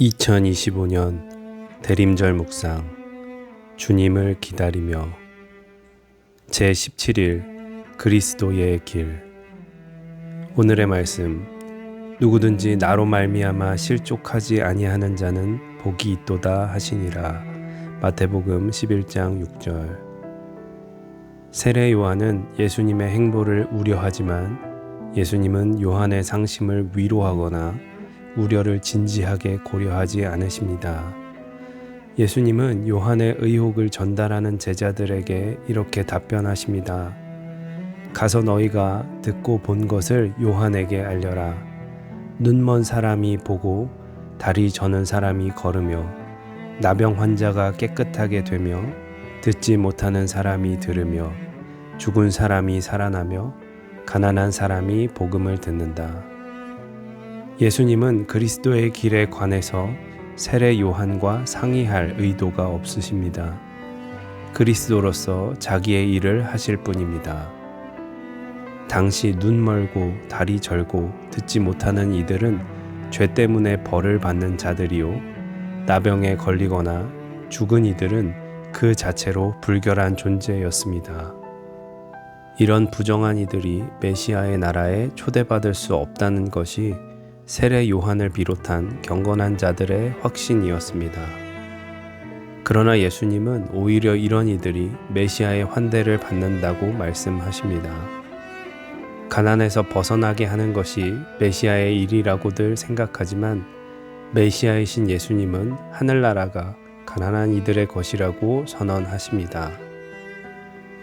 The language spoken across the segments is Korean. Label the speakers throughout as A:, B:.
A: 2025년 대림절 묵상 주님을 기다리며 제 17일 그리스도의 길. 오늘의 말씀 누구든지 나로 말미암아 실족하지 아니하는 자는 복이 있도다 하시니라. 마태복음 11장 6절. 세례 요한은 예수님의 행보를 우려하지만 예수님은 요한의 상심을 위로하거나 우려를 진지하게 고려하지 않으십니다. 예수님은 요한의 의혹을 전달하는 제자들에게 이렇게 답변하십니다. 가서 너희가 듣고 본 것을 요한에게 알려라. 눈먼 사람이 보고 다리 저는 사람이 걸으며 나병 환자가 깨끗하게 되며 듣지 못하는 사람이 들으며 죽은 사람이 살아나며 가난한 사람이 복음을 듣는다. 예수님은 그리스도의 길에 관해서 세례 요한과 상의할 의도가 없으십니다. 그리스도로서 자기의 일을 하실 뿐입니다. 당시 눈 멀고 다리 절고 듣지 못하는 이들은 죄 때문에 벌을 받는 자들이요. 나병에 걸리거나 죽은 이들은 그 자체로 불결한 존재였습니다. 이런 부정한 이들이 메시아의 나라에 초대받을 수 없다는 것이 세례 요한을 비롯한 경건한 자들의 확신이었습니다. 그러나 예수님은 오히려 이런 이들이 메시아의 환대를 받는다고 말씀하십니다. 가난에서 벗어나게 하는 것이 메시아의 일이라고들 생각하지만 메시아이신 예수님은 하늘나라가 가난한 이들의 것이라고 선언하십니다.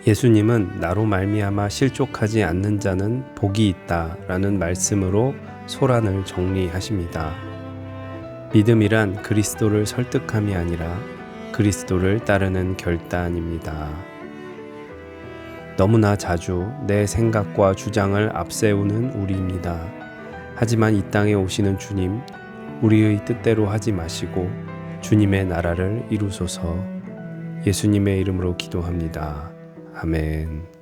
A: 예수님은 나로 말미암아 실족하지 않는 자는 복이 있다라는 말씀으로 소란을 정리하십니다. 믿음이란 그리스도를 설득함이 아니라 그리스도를 따르는 결단입니다. 너무나 자주 내 생각과 주장을 앞세우는 우리입니다. 하지만 이 땅에 오시는 주님, 우리의 뜻대로 하지 마시고 주님의 나라를 이루소서 예수님의 이름으로 기도합니다. 아멘.